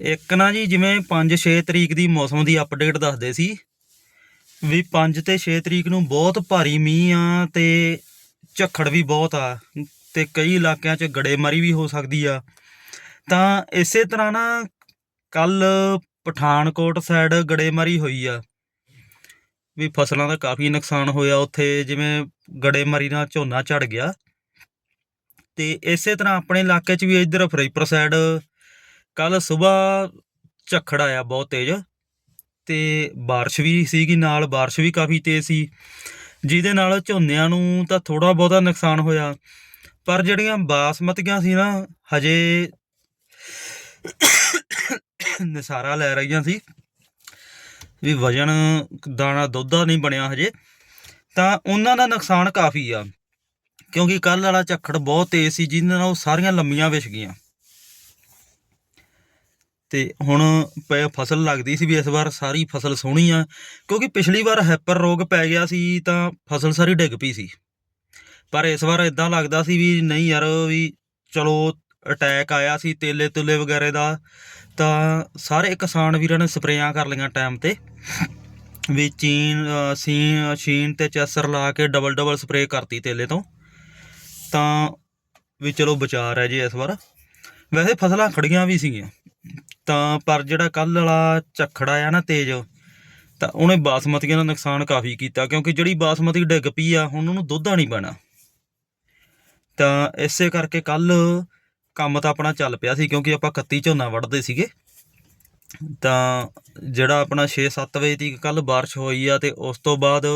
ਇੱਕ ਨਾ ਜੀ, ਜਿਵੇਂ 5-6 ਤਰੀਕ ਦੀ ਮੌਸਮ ਦੀ ਅਪਡੇਟ ਦੱਸਦੇ ਸੀ ਵੀ 5 ਤੇ 6 ਤਰੀਕ ਨੂੰ ਬਹੁਤ ਭਾਰੀ ਮੀਂਹ ਆ ਤੇ ਝੱਖੜ ਵੀ ਬਹੁਤ ਆ ਤੇ ਕਈ ਇਲਾਕਿਆਂ 'ਚ ਗੜੇਮਾਰੀ ਵੀ ਹੋ ਸਕਦੀ ਆ। ਤਾਂ ਇਸੇ ਤਰ੍ਹਾਂ ਨਾ ਕੱਲ ਪਠਾਨਕੋਟ ਸਾਈਡ ਗੜੇਮਾਰੀ ਹੋਈ ਆ ਵੀ ਫਸਲਾਂ ਦਾ ਕਾਫੀ ਨੁਕਸਾਨ ਹੋਇਆ ਉੱਥੇ, ਜਿਵੇਂ ਗੜੇਮਾਰੀ ਨਾਲ ਝੋਨਾ ਝੜ ਗਿਆ। ਤੇ ਇਸੇ ਤਰ੍ਹਾਂ ਆਪਣੇ ਇਲਾਕੇ 'ਚ ਵੀ ਇੱਧਰ ਫਰੀਦਪੁਰ ਸਾਈਡ ਕੱਲ ਸਵੇਰ ਝੱਖੜ ਆਇਆ ਬਹੁਤ ਤੇਜ਼ ਤੇ بارش ਵੀ ਸੀਗੀ ਨਾਲ بارش ਵੀ ਕਾਫੀ ਤੇਜ਼ ਸੀ ਜਿਹਦੇ ਨਾਲ ਝੋਨਿਆਂ ਨੂੰ ਤਾਂ ਥੋੜਾ ਬਹੁਤਾ ਨੁਕਸਾਨ ਹੋਇਆ ਪਰ ਜਿਹੜੀਆਂ ਬਾਸਮਤੀਆਂ ਸੀ ਨਾ ਹਜੇ ਨਿਸਾਰਾ ਲੈ ਰਹੀਆਂ ਸੀ ਵੀ ਵਜਨ ਦਾਣਾ ਦੁੱਧ ਦਾ ਨਹੀਂ ਬਣਿਆ ਹਜੇ ਤਾਂ ਉਹਨਾਂ ਦਾ ਨੁਕਸਾਨ ਕਾਫੀ ਆ ਕਿਉਂਕਿ ਕੱਲ ਵਾਲਾ ਝੱਖੜ ਬਹੁਤ ਤੇਜ਼ ਸੀ ਜਿਹਦੇ ਨਾਲ ਉਹ ਸਾਰੀਆਂ ਲੰਮੀਆਂ ਵਿਛ ਗਈਆਂ ਤੇ ਹੁਣ ਪ- ਫਸਲ ਲੱਗਦੀ ਸੀ ਵੀ ਇਸ ਵਾਰ ਸਾਰੀ ਫਸਲ ਸੋਹਣੀ ਆ, ਕਿਉਂਕਿ ਪਿਛਲੀ ਵਾਰ ਹੈਪਰ ਰੋਗ ਪੈ ਗਿਆ ਸੀ ਤਾਂ ਫਸਲ ਸਾਰੀ ਡਿੱਗ ਪਈ ਸੀ। ਪਰ ਇਸ ਵਾਰ ਇਦਾਂ ਲੱਗਦਾ ਸੀ ਵੀ ਨਹੀਂ ਯਾਰ, ਵੀ ਚਲੋ ਅਟੈਕ ਆਇਆ ਸੀ ਤੇਲੇ ਤੁਲੇ ਵਗੈਰੇ ਦਾ, ਤਾਂ ਸਾਰੇ ਕਿਸਾਨ ਵੀਰਾਂ ਨੇ ਸਪਰੇਆਂ ਕਰ ਲਈਆਂ ਟਾਈਮ ਤੇ, ਵੀ ਚੀਨ ਸੀਨ ਸ਼ੀਨ ਤੇ ਚੈਸਰ ਲਾ ਕੇ ਡਬਲ ਡਬਲ ਸਪਰੇ ਕਰਤੀ ਤੇਲੇ ਤੋਂ। ਤਾਂ ਵੀ ਚਲੋ ਵਿਚਾਰ ਹੈ ਜੇ ਇਸ ਵਾਰ। ਵੈਸੇ ਫਸਲਾਂ ਖੜੀਆਂ ਵੀ ਸੀਗੀਆਂ। ਤਾਂ ਪਰ ਜਿਹੜਾ ਕੱਲ ਵਾਲਾ ਝੱਖੜਾ ਆ ਨਾ ਤੇਜ਼, ਤਾਂ ਉਹਨੇ ਬਾਸਮਤੀਆਂ ਦਾ ਨੁਕਸਾਨ ਕਾਫੀ ਕੀਤਾ, ਕਿਉਂਕਿ ਜਿਹੜੀ ਬਾਸਮਤੀ ਡਿੱਗ ਪਈ ਆ, ਹੁਣ ਉਹਨੂੰ ਦੁੱਧਾ ਨਹੀਂ ਪੈਣਾ। ਤਾਂ ਇਸੇ ਕਰਕੇ ਕੱਲ ਕੰਮ ਤਾਂ ਆਪਣਾ ਚੱਲ ਪਿਆ ਸੀ, ਕਿਉਂਕਿ ਆਪਾਂ 31 ਝੋਨਾ ਵੱਢਦੇ ਸੀਗੇ। ਤਾਂ ਜਿਹੜਾ ਆਪਣਾ 6-7 ਵਜੇ ਤੱਕ ਕੱਲ ਬਾਰਿਸ਼ ਹੋਈ ਆ, ਤੇ ਉਸ ਤੋਂ ਬਾਅਦ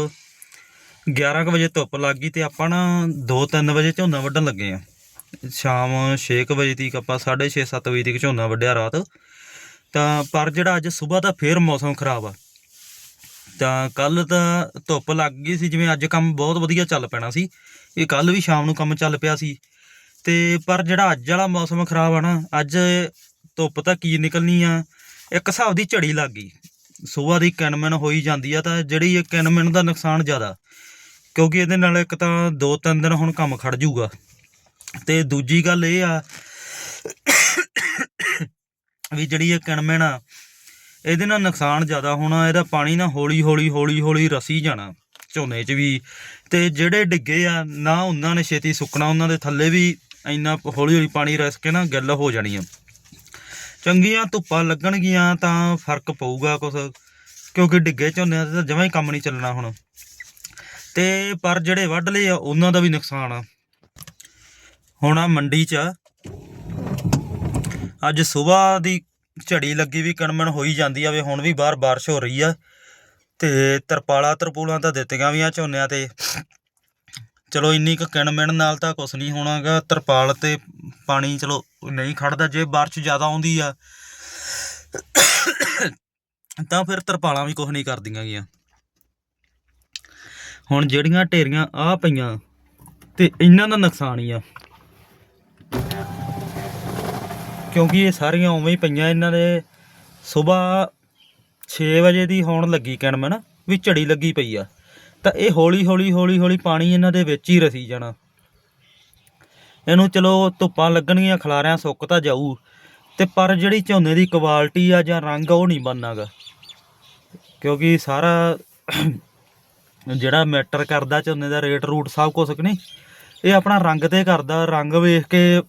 11 ਕੁ ਵਜੇ ਧੁੱਪ ਲੱਗ ਗਈ, ਤੇ ਆਪਾਂ ਨਾ 2-3 ਵਜੇ ਝੋਨਾ ਵੱਢਣ ਲੱਗੇ ਆ। ਸ਼ਾਮ 6 ਕੁ ਵਜੇ ਤੱਕ ਆਪਾਂ 6:30-7 ਵਜੇ ਤੱਕ ਝੋਨਾ ਵੱਢਿਆ ਰਾਤ। ਤਾਂ ਪਰ ਜਿਹੜਾ ਅੱਜ ਸਵੇਰ ਦਾ ਫੇਰ ਮੌਸਮ ਖਰਾਬ ਆ। ਤਾਂ ਕੱਲ ਤਾਂ ਧੁੱਪ ਲੱਗ ਗਈ ਸੀ, ਜਿਵੇਂ ਅੱਜ ਕੰਮ ਬਹੁਤ ਵਧੀਆ ਚੱਲ ਪੈਣਾ ਸੀ। ਇਹ ਕੱਲ ਵੀ ਸ਼ਾਮ ਨੂੰ ਕੰਮ ਚੱਲ ਪਿਆ ਸੀ। ਤੇ ਪਰ ਜਿਹੜਾ ਅੱਜ ਵਾਲਾ ਮੌਸਮ ਖਰਾਬ ਆ ਨਾ, ਅੱਜ ਧੁੱਪ ਤਾਂ ਕੀ ਨਿਕਲਣੀ ਆ? ਇੱਕ ਹਿਸਾਬ ਦੀ ਝੜੀ ਲੱਗ ਗਈ। ਸਵੇਰ ਦੀ ਕਿਨਮਨ ਹੋਈ ਜਾਂਦੀ ਆ ਤਾਂ ਜਿਹੜੀ ਇਹ ਕਿਨਮਨ ਦਾ ਨੁਕਸਾਨ ਜ਼ਿਆਦਾ, ਕਿਉਂਕਿ ਇਹਦੇ ਨਾਲ ਇੱਕ ਤਾਂ ਦੋ ਤਿੰਨ ਦਿਨ ਹੁਣ ਕੰਮ ਖੜ ਜਾਊਗਾ। ਤੇ ਦੂਜੀ ਗੱਲ ਇਹ ਆ ਵੀ ਜਿਹੜੀ ਇਹ ਕਿਣਮਣ ਆ, ਇਹਦੇ ਨਾਲ ਨੁਕਸਾਨ ਜ਼ਿਆਦਾ ਹੋਣਾ, ਇਹਦਾ ਪਾਣੀ ਨਾ ਹੌਲੀ ਹੌਲੀ ਹੌਲੀ ਹੌਲੀ ਰਸੀ ਜਾਣਾ ਝੋਨੇ 'ਚ ਵੀ। ਤੇ ਜਿਹੜੇ ਡਿੱਗੇ ਆ, ਨਾ ਉਹਨਾਂ ਨੇ ਛੇਤੀ ਸੁੱਕਣਾ, ਉਹਨਾਂ ਦੇ ਥੱਲੇ ਵੀ ਇੰਨਾ ਹੌਲੀ ਹੌਲੀ ਪਾਣੀ ਰਸ ਕੇ ਨਾ ਗਿੱਲ ਹੋ ਜਾਣੀ ਆ। ਚੰਗੀਆਂ ਧੁੱਪਾਂ ਲੱਗਣਗੀਆਂ ਤਾਂ ਫ਼ਰਕ ਪਊਗਾ ਕੁਛ, ਕਿਉਂਕਿ ਡਿੱਗੇ ਝੋਨਿਆਂ ਦਾ ਤਾਂ ਜਮਾਂ ਹੀ ਕੰਮ ਨਹੀਂ ਚੱਲਣਾ ਹੁਣ। ਤੇ ਪਰ ਜਿਹੜੇ ਵੱਢ ਲਏ ਆ, ਉਹਨਾਂ ਦਾ ਵੀ ਨੁਕਸਾਨ ਆ। ਹੁਣ ਆ ਮੰਡੀ 'ਚ। ਅੱਜ ਸਵੇਰ ਦੀ ਝੜੀ ਲੱਗੀ ਵੀ ਕਣਮਣ ਹੋਈ ਜਾਂਦੀ ਆ ਵੇ ਹੁਣ ਵੀ ਬਾਹਰ ਬਾਰਿਸ਼ ਹੋ ਰਹੀ ਆ ਤੇ ਤਰਪਾਲਾ ਤਰਪੂਲਾਂ ਤਾਂ ਦਿੱਤੀਆਂ ਵੀ ਆ ਝੋਨਿਆਂ ਤੇ। ਚਲੋ ਇੰਨੀ ਕੁ ਕਿਣਮਣ ਨਾਲ ਤਾਂ ਕੁਛ ਨਹੀਂ ਹੋਣਾਗਾ, ਤਰਪਾਲ ਤੇ ਪਾਣੀ ਚਲੋ ਨਹੀਂ ਖੜਦਾ, ਜੇ ਬਾਰਿਸ਼ ਜ਼ਿਆਦਾ ਆਉਂਦੀ ਆ, ਤਾਂ ਫਿਰ ਤਰਪਾਲਾਂ ਵੀ ਕੁਛ ਨਹੀਂ ਕਰਦੀਆਂ ਗੀਆਂ। ਹੁਣ ਜਿਹੜੀਆਂ ਢੇਰੀਆਂ ਆ ਪਈਆਂ ਤੇ ਇਹਨਾਂ ਦਾ ਨੁਕਸਾਨ ਹੀ ਆ। ਕਿਉਂਕਿ ਇਹ ਸਾਰੀਆਂ ਉਵੇਂ ਹੀ ਪਈਆਂ ਇਹਨਾਂ ਦੇ। ਸਵੇਰ 6 ਵਜੇ ਦੀ ਹੋਣ ਲੱਗੀ ਕਣਮਣ ਵੀ ਝੜੀ ਲੱਗੀ ਪਈ ਆ। ਤਾਂ ਇਹ ਹੌਲੀ ਹੌਲੀ ਹੌਲੀ ਹੌਲੀ ਪਾਣੀ ਇਹਨਾਂ ਦੇ ਵਿੱਚ ਹੀ ਰਸੀ ਜਾਣਾ। ਇਹਨੂੰ ਚਲੋ ਧੁੱਪਾਂ ਲੱਗਣਗੀਆਂ ਖਲਾਰਿਆਂ ਸੁੱਕ ਤਾਂ ਜਾਊ। ਤੇ ਪਰ ਜਿਹੜੀ ਝੋਨੇ ਦੀ ਕੁਆਲਿਟੀ ਆ ਜਾਂ ਰੰਗ ਉਹ ਨਹੀਂ ਬਣਨਾਗਾ। ਕਿਉਂਕਿ ਸਾਰਾ ਜਿਹੜਾ ਮੈਟਰ ਕਰਦਾ ਝੋਨੇ ਦਾ ਰੇਟ ਰੂਟ ਸਭ ਕੁਝ ਕਿ ਨਹੀਂ? ਇਹ ਆਪਣਾ ਰੰਗ ਤੇ ਕਰਦਾ। ਰੰਗ ਵੇਖ ਕੇ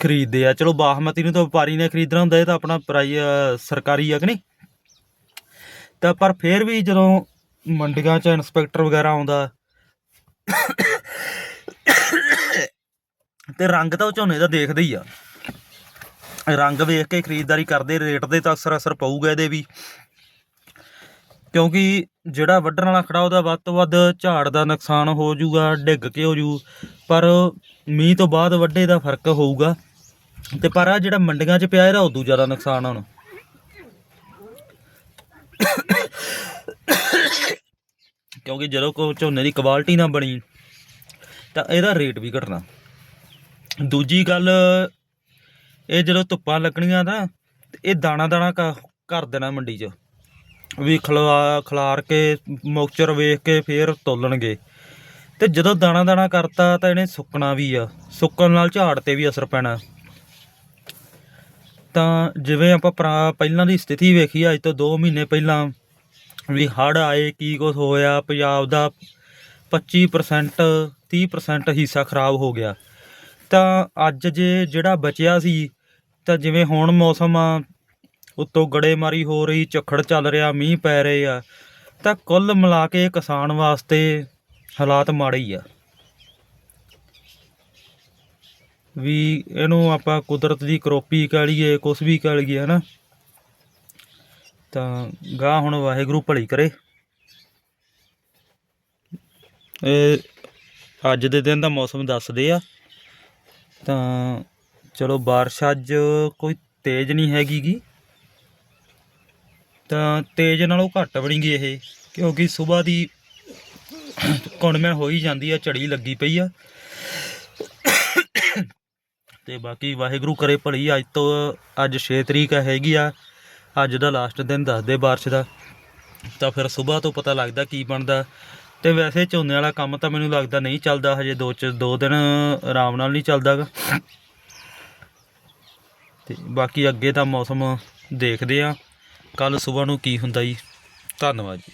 ਖਰੀਦਦੇ ਆ। ਚਲੋ ਬਾਸਮਤੀ ਨੂੰ ਤਾਂ ਵਪਾਰੀ ਨੇ ਖਰੀਦਣਾ ਹੁੰਦਾ, ਇਹ ਤਾਂ ਆਪਣਾ ਪ੍ਰਾਈ ਸਰਕਾਰੀ ਆ ਕਿ ਨਹੀਂ? ਤਾਂ ਪਰ ਫਿਰ ਵੀ ਜਦੋਂ ਮੰਡੀਆਂ 'ਚ ਇਨਸਪੈਕਟਰ ਵਗੈਰਾ ਆਉਂਦਾ ਤੇ ਰੰਗ ਤਾਂ ਉਹ ਝੋਨੇ ਦਾ ਦੇਖਦੇ ਹੀ ਆ। ਰੰਗ ਵੇਖ ਕੇ ਖਰੀਦਦਾਰੀ ਕਰਦੇ, ਰੇਟ ਦੇ ਤਾਂ ਅਸਰ ਅਸਰ ਪਊਗਾ ਇਹਦੇ ਵੀ। ਕਿਉਂਕਿ ਜਿਹੜਾ ਵੱਢਣ ਵਾਲਾ ਖੜਾ ਉਹਦਾ ਵੱਧ ਤੋਂ ਵੱਧ ਝਾੜ ਦਾ ਨੁਕਸਾਨ ਹੋ ਜਾਊਗਾ, ਡਿੱਗ ਕੇ ਹੋ ਜੂ ਪਰ ਮੀਂਹ ਤੋਂ ਬਾਅਦ ਵੱਢੇ ਦਾ ਫ਼ਰਕ ਹੋਊਗਾ। ਤੇ ਪਰ ਆ ਜਿਹੜਾ ਮੰਡੀਆਂ 'ਚ ਪਿਆ, ਇਹਦਾ ਉਦੋਂ ਜ਼ਿਆਦਾ ਨੁਕਸਾਨ ਆ ਹੁਣ। ਕਿਉਂਕਿ ਜਦੋਂ ਕੋ ਝੋਨੇ ਦੀ ਕੁਆਲਿਟੀ ਨਾ ਬਣੀ, ਤਾਂ ਇਹਦਾ ਰੇਟ ਵੀ ਘਟਣਾ। ਦੂਜੀ ਗੱਲ, ਇਹ ਜਦੋਂ ਧੁੱਪਾਂ ਲੱਗਣੀਆਂ ਨਾ ਤੇ ਇਹ ਦਾਣਾ ਦਾਣਾ ਕ- ਕਰ ਦੇਣਾ ਮੰਡੀ 'ਚ। ਵੀ ਖਲਵਾ ਖਲਾਰ ਕੇ ਮੌਕਚਰ ਵੇਖ ਕੇ ਫੇਰ ਤੋਲਣਗੇ। ਤੇ ਜਦੋਂ ਦਾਣਾ ਦਾਣਾ ਕਰਤਾ ਤਾਂ ਇਹਨੇ ਸੁੱਕਣਾ ਵੀ ਆ। ਸੁੱਕਣ ਨਾਲ ਝਾੜ ਤੇ ਵੀ ਅਸਰ ਪੈਣਾ। ਤਾਂ ਜਿਵੇਂ ਆਪਾਂ ਪੁਰਾ- ਪਹਿਲਾਂ ਦੀ ਸਥਿਤੀ ਵੇਖੀ ਅੱਜ ਤੋਂ 2 ਮਹੀਨੇ ਪਹਿਲਾਂ ਵੀ ਹੜ੍ਹ ਆਏ, ਕੀ ਕੁਝ ਹੋਇਆ, ਪੰਜਾਬ ਦਾ 25% 30% ਹਿੱਸਾ ਖਰਾਬ ਹੋ ਗਿਆ। ਤਾਂ ਅੱਜ ਜੇ ਜਿਹੜਾ ਬਚਿਆ ਸੀ, ਤਾਂ ਜਿਵੇਂ ਹੁਣ ਮੌਸਮ ਆ ਉੱਤੋਂ ਗੜੇਮਾਰੀ ਹੋ ਰਹੀ ਝੱਖੜ ਚੱਲ ਰਿਹਾ, ਮੀਂਹ ਪੈ ਰਹੇ ਆ। ਤਾਂ ਕੁੱਲ ਮਿਲਾ ਕੇ ਕਿਸਾਨ ਵਾਸਤੇ ਹਾਲਾਤ ਮਾੜੇ ਹੀ ਆ। ਵੀ ਇਹਨੂੰ ਆਪਾਂ ਕੁਦਰਤ ਦੀ ਕਰੋਪੀ ਕਹਿ ਲਈਏ, ਕੁਛ ਵੀ ਕਹਿ ਲਈਏ, ਹਨਾ। ਤਾਂ ਗਾਹ ਹੁਣ ਵਾਹਿਗੁਰੂ ਭਲੀ ਕਰੇ। ਇਹ ਅੱਜ ਦੇ ਦਿਨ ਦਾ ਮੌਸਮ ਦੱਸਦੇ ਆ। ਤਾਂ ਚਲੋ ਬਾਰਿਸ਼ ਅੱਜ ਕੋਈ ਤੇਜ਼ ਨਹੀਂ ਹੈਗੀ ਤਾਂ ਤੇਜ਼ ਨਾਲੋਂ ਘੱਟ ਬਣੀ ਗਈ ਇਹ, ਕਿਉਂਕਿ ਸਵੇਰ ਦੀ ਕੁਣਮੈਣ ਹੋ ਹੀ ਜਾਂਦੀ ਆ, ਝੜੀ ਲੱਗੀ ਪਈ ਆ। ਤੇ ਬਾਕੀ ਵਾਹਿਗੁਰੂ ਕਰੇ ਭਲੀ, ਅੱਜ ਤੋਂ ਅੱਜ 6 ਤਰੀਕ ਹੈਗੀ ਆ, ਅੱਜ ਦਾ ਲਾਸਟ ਦਿਨ ਦੱਸਦੇ ਬਾਰਿਸ਼ ਦਾ। ਤਾਂ ਫਿਰ ਸਵੇਰ ਤੋਂ ਪਤਾ ਲੱਗਦਾ ਕੀ ਬਣਦਾ। ਤੇ ਵੈਸੇ ਝੋਨੇ ਵਾਲਾ ਕੰਮ ਤਾਂ ਮੈਨੂੰ ਲੱਗਦਾ ਨਹੀਂ ਚੱਲਦਾ, ਹਜੇ ਦੋ ਚ, ਦੋ ਦਿਨ ਆਰਾਮ ਨਾਲ ਨਹੀਂ ਚੱਲਦਾਗਾ ਤੇ ਬਾਕੀ ਅੱਗੇ ਤਾਂ ਮੌਸਮ ਦੇਖਦੇ ਆ। ਕੱਲ ਸਵੇਰ ਨੂੰ ਕੀ ਹੁੰਦਾ ਜੀ? ਧੰਨਵਾਦ ਜੀ।